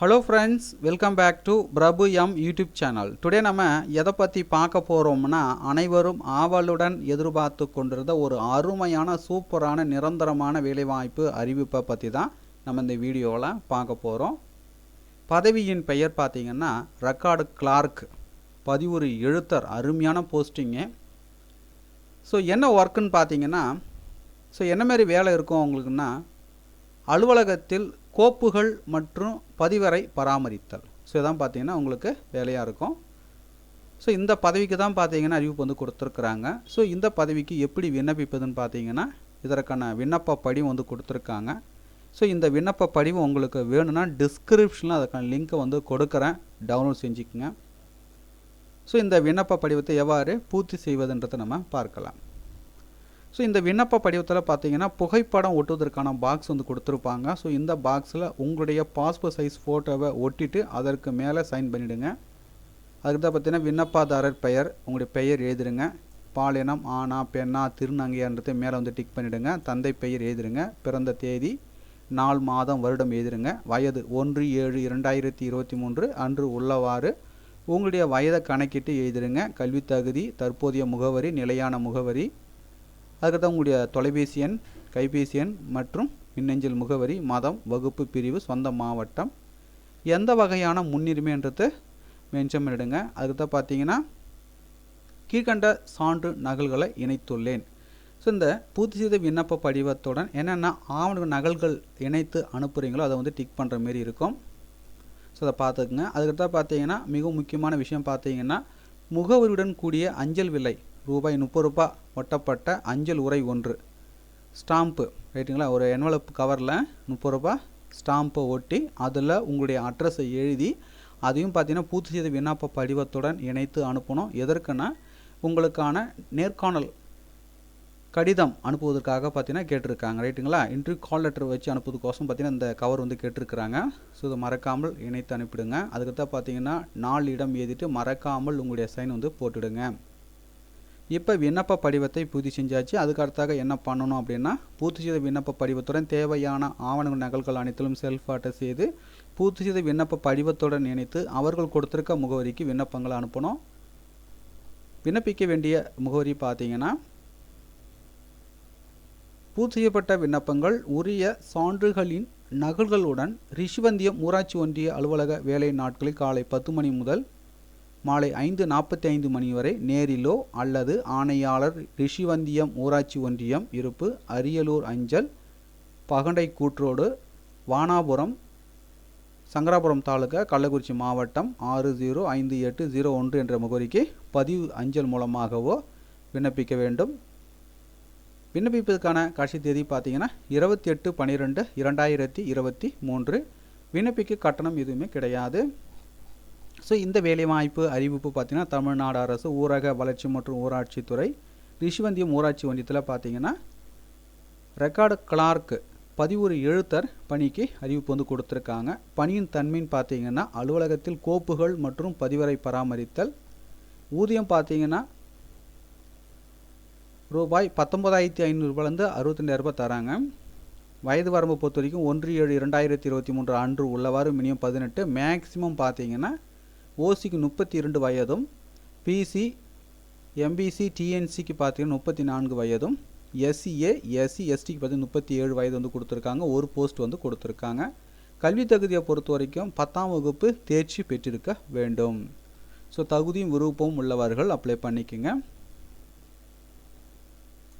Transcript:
Hello friends welcome back to Prabhu M YouTube channel today நம்ம எதை பற்றி பார்க்க போகிறோம்னா அனைவரும் ஆவலுடன் எதிர்பார்த்து கொண்டிருந்த ஒரு அருமையான சூப்பரான நிரந்தரமான வேலைவாய்ப்பு அறிவிப்பை பற்றி தான் நம்ம இந்த வீடியோவில் பார்க்க போகிறோம் பதவியின் பெயர் பார்த்திங்கன்னா ரெக்கார்டு கிளார்க் பதிவுறு எழுத்தர் அருமையான போஸ்டிங்கு ஸோ என்ன ஒர்க்குன்னு பார்த்தீங்கன்னா ஸோ என்ன மாதிரி வேலை இருக்கும் அவங்களுக்குன்னா அலுவலகத்தில் கோப்புகள் மற்றும் பதிவறை பராமரித்தல். ஸோ இதான் பார்த்தீங்கன்னா உங்களுக்கு வேலையாக இருக்கும். ஸோ இந்த பதவிக்கு தான் பார்த்தீங்கன்னா அறிவிப்பு வந்து கொடுத்துருக்குறாங்க. ஸோ இந்த பதவிக்கு எப்படி விண்ணப்பிப்பதுன்னு பார்த்தீங்கன்னா இதற்கான விண்ணப்ப படிவம் வந்து கொடுத்துருக்காங்க. ஸோ இந்த விண்ணப்ப படிவம் உங்களுக்கு வேணும்னா டிஸ்கிரிப்ஷனில் அதுக்கான லிங்க்கை வந்து கொடுக்குறேன். டவுன்லோட் செஞ்சுக்கோங்க. ஸோ இந்த விண்ணப்ப படிவத்தை எவ்வாறு பூர்த்தி செய்வதுன்றதை நம்ம பார்க்கலாம். ஸோ இந்த விண்ணப்ப படிவத்தில் பார்த்தீங்கன்னா புகைப்படம் ஒட்டுவதற்கான பாக்ஸ் வந்து கொடுத்துருப்பாங்க. ஸோ இந்த பாக்ஸில் உங்களுடைய பாஸ்போர்ட் சைஸ் ஃபோட்டோவை ஒட்டிட்டு அதற்கு மேலே சைன் பண்ணிவிடுங்க அதுக்கு தான் பார்த்தீங்கன்னா விண்ணப்பதாரர் பெயர் உங்களுடைய பெயர் எழுதிடுங்க. பாலினம் ஆனா பெண்ணா திருநங்கையான்றதை மேலே வந்து டிக் பண்ணிவிடுங்க தந்தை பெயர் எழுதிடுங்க. பிறந்த தேதி நாள் மாதம் வருடம் எழுதிடுங்க. வயது ஒன்று ஏழு இரண்டாயிரத்தி இருபத்தி மூன்று அன்று உள்ளவாறு. உங்களுடைய வயதை கணக்கிட்டு எழுதிடுங்க. கல்வி தகுதி தற்போதைய முகவரி நிலையான முகவரி. அதுக்கடுத்து உங்களுடைய தொலைபேசி எண் கைபேசி எண் மற்றும் மின்னஞ்சல் முகவரி மதம் வகுப்பு பிரிவு சொந்த மாவட்டம். எந்த வகையான முன்னுரிமைன்றது மென்ஷன் பண்ணிடுங்க. அதுக்கு பார்த்தீங்கன்னா கீழ்கண்ட சான்று நகல்களை இணைத்துள்ளேன். ஸோ இந்த பூர்த்தி செய்த விண்ணப்ப படிவத்துடன் என்னென்ன ஆவண நகல்கள் இணைத்து அனுப்புகிறீங்களோ அதை வந்து டிக் பண்ணுற மாரி இருக்கும். ஸோ அதை பார்த்துக்குங்க. அதுக்கடுத்தா பார்த்தீங்கன்னா மிக முக்கியமான விஷயம் பார்த்தீங்கன்னா முகவரியுடன் கூடிய அஞ்சல் விலை. ரூபாய் முப்பது ரூபா ஒட்டப்பட்ட அஞ்சல் உரை ஒன்று. ஸ்டாம்ப்பு ரைட்டுங்களா? ஒரு என்வலப் கவரில் முப்பது ரூபா ஸ்டாம்பை ஒட்டி அதில் உங்களுடைய அட்ரஸை எழுதி அதையும் பார்த்தீங்கன்னா பூர்த்தி செய்த விண்ணப்ப படிவத்துடன் இணைத்து அனுப்பணும். எதற்குன்னா உங்களுக்கான நேர்காணல் கடிதம் அனுப்புவதற்காக பார்த்தீங்கன்னா கேட்டிருக்காங்க. ரைட்டுங்களா? இன்ட்ரி கால் லெட்டர் வச்சு அனுப்புவதுக்கோசம் பார்த்தீங்கன்னா இந்த கவர் வந்து கேட்டிருக்கிறாங்க. ஸோ இதை மறக்காமல் இணைத்து அனுப்பிடுங்க. அதுக்கு தான் பார்த்தீங்கன்னா நாலு இடம் எழுதிட்டு மறக்காமல் உங்களுடைய சைன் வந்து போட்டுடுங்க. இப்போ விண்ணப்ப படிவத்தை பூர்த்தி செஞ்சாச்சு. அதுக்கடுத்தாக என்ன பண்ணணும் அப்படின்னா பூர்த்தி செய்த விண்ணப்ப படிவத்துடன் தேவையான ஆவணங்கள் நகல்கள் அனைத்திலும் செல்ஃப் அட்டஸ் செய்து பூர்த்தி செய்த விண்ணப்ப படிவத்துடன் இணைத்து அவர்கள் கொடுத்துருக்க முகவரிக்கு விண்ணப்பங்களை அனுப்பணும். விண்ணப்பிக்க வேண்டிய முகவரி பார்த்தீங்கன்னா பூர்த்தி செய்யப்பட்ட விண்ணப்பங்கள் உரிய சான்றுகளின் நகல்களுடன் ரிஷிவந்தியம் ஊராட்சி ஒன்றிய அலுவலக வேலை நாட்களில் காலை பத்து மணி முதல் மாலை ஐந்து நாற்பத்தி ஐந்து மணி வரை நேரிலோ அல்லது ஆணையாளர் ரிஷிவந்தியம் ஊராட்சி ஒன்றியம் இருப்பு அரியலூர் அஞ்சல் பகண்டை கூற்றோடு வானாபுரம் சங்கராபுரம் தாலுகா கள்ளக்குறிச்சி மாவட்டம் ஆறு ஜீரோ ஐந்து எட்டு ஜீரோ ஒன்று என்ற முகவரிக்கு பதிவு அஞ்சல் மூலமாகவோ விண்ணப்பிக்க வேண்டும். விண்ணப்பிப்பதற்கான கடைசி தேதி பார்த்தீங்கன்னா இருபத்தி எட்டு பன்னிரெண்டு இரண்டாயிரத்தி இருபத்தி மூன்று. விண்ணப்பிக்க கட்டணம் எதுவுமே கிடையாது. ஸோ இந்த வேலைவாய்ப்பு அறிவிப்பு பார்த்தீங்கன்னா தமிழ்நாடு அரசு ஊரக வளர்ச்சி மற்றும் ஊராட்சித்துறை ரிஷிவந்தியம் ஊராட்சி ஒன்றியத்தில் பார்த்திங்கன்னா ரெக்கார்டு கிளார்க்கு பதிவுறு எழுத்தர் பணிக்கு அறிவிப்பு வந்து கொடுத்துருக்காங்க. பணியின் தன்மைன்னு பார்த்தீங்கன்னா அலுவலகத்தில் கோப்புகள் மற்றும் பதிவறை பராமரித்தல். ஊதியம் பார்த்தீங்கன்னா ரூபாய் பத்தொம்பதாயிரத்தி ஐநூறுரூபாலேருந்து அறுபத்தெண்டாயிரரூபா தராங்க. வயது வரம்பு பொறுத்த வரைக்கும் ஒன்று ஏழு இரண்டாயிரத்தி இருபத்தி மூன்று அன்று உள்ளவாறு மினிமம் பதினெட்டு. மேக்ஸிமம் பார்த்தீங்கன்னா ஓசிக்கு முப்பத்தி இரண்டு வயதும் பிசி எம்பிசி டிஎன்சிக்கு பார்த்தீங்கன்னா முப்பத்தி நான்கு வயதும் எஸ்சிஏ எஸ்சி எஸ்டிக்கு பார்த்தீங்கன்னா முப்பத்தி ஏழு வயது வந்து கொடுத்துருக்காங்க. ஒரு போஸ்ட் வந்து கொடுத்துருக்காங்க. கல்வி தகுதியை பொறுத்த வரைக்கும் பத்தாம் வகுப்பு தேர்ச்சி பெற்றிருக்க வேண்டும். ஸோ தகுதியும் விருப்பமும் உள்ளவர்கள் அப்ளை பண்ணிக்கோங்க.